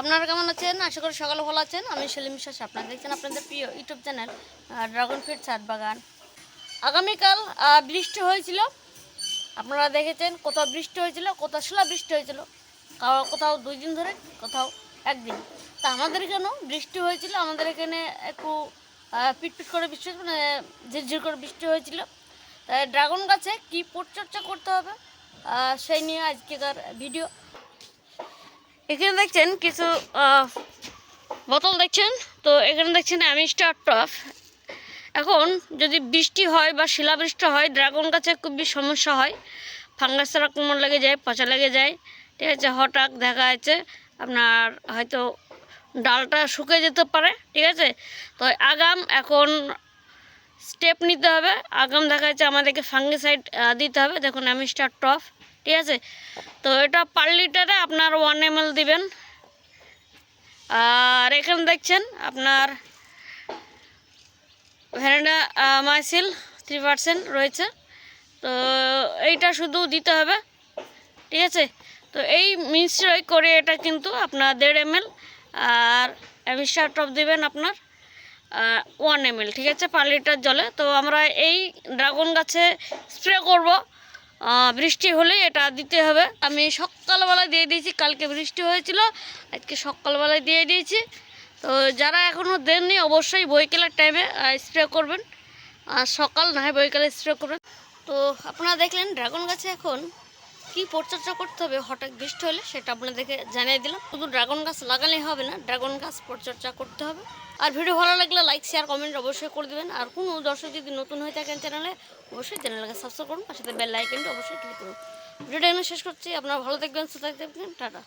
আপনারা কেমন আছেন? আশা করি সকালে ভালো আছেন। আমি সেলিম বিশ্বাস, আপনারা দেখছেন আপনাদের প্রিয় ইউটিউব চ্যানেল ড্রাগন ফ্রুট ছাদ বাগান। আগামীকাল বৃষ্টি হয়েছিল। আপনারা দেখেছেন কোথাও বৃষ্টি হয়েছিল, কোথাও শিলা বৃষ্টি হয়েছিল। কোথাও দুই দিন ধরে, কোথাও একদিন। তা আমাদের এখানেও বৃষ্টি হয়েছিল। আমাদের এখানে একটু পিটপিট করে বৃষ্টি মানে ঝিরঝির করে বৃষ্টি হয়েছিল। তাই ড্রাগন গাছে কী পরিচর্যা করতে হবে সেই নিয়ে আজকেকার ভিডিও। এখানে দেখছেন কিছু বোতল দেখছেন? তো এখানে দেখছেন অ্যামিস্টার টপ এখন যদি বৃষ্টি হয় বা শিলাবৃষ্টি হয়, ড্রাগন গাছে খুবই সমস্যা হয়। ফাঙ্গাসের আক্রমণ লেগে যায়, পচা লেগে যায়। ঠিক আছে, হঠাৎ দেখা যাচ্ছে আপনার হয়তো ডালটা শুকিয়ে যেতে পারে, ঠিক আছে? তো আগাম এখন স্টেপ নিতে হবে। আগাম দেখা যাচ্ছে আমাদেরকে ফাঙ্গিসাইড দিতে হবে। দেখুন অ্যামিস্টার টপ ঠিক আছে? তো এটা পার লিটারে আপনার ওয়ান এম দিবেন। আর এখানে দেখছেন আপনার ভ্যানিলা মাইসিল থ্রি পার্সেন্ট রয়েছে। তো এইটা শুধু দিতে হবে। ঠিক আছে? তো এই মিশ্রয় করে এটা কিন্তু আপনার দেড় এম আর অ্যামিস্টার টপ দিবেন আপনার ওয়ান এম ঠিক আছে? পার লিটার জলে। তো আমরা এই ড্রাগন গাছে স্প্রে করব। বৃষ্টি হলে এটা দিতে হবে। আমি সকালবেলায় দিয়ে দিয়েছি, কালকে বৃষ্টি হয়েছিল, আজকে সকালবেলায় দিয়ে দিয়েছি। তো যারা এখনও দেননি, অবশ্যই বৈকালের টাইমে স্প্রে করবেন। আর সকাল না হয় বৈকালে স্প্রে করবেন। তো আপনারা দেখলেন, ড্রাগন গাছে এখন কি পরিচর্যা করতে হবে, হঠাৎ বৃষ্টি হলে সেটা আপনাদেরকে জানিয়ে দিলাম। শুধু ড্রাগন গাছ লাগালেই হবে না, ড্রাগন গাছ পরিচর্যা করতে হবে। আর ভিডিও ভালো লাগলে লাইক শেয়ার কমেন্ট অবশ্যই করে দেবেন। আর কোনো দর্শক যদি নতুন হয়ে থাকেন চ্যানেলে অবশ্যই চ্যানেলকে সাবস্ক্রাইব করুন আর সাথে বেল আইকনটা অবশ্যই ক্লিক করুন। ভিডিওটা এখানে শেষ করছি, আপনারা ভালো থাকবেন, সুস্থ থাকবেন, টাটা।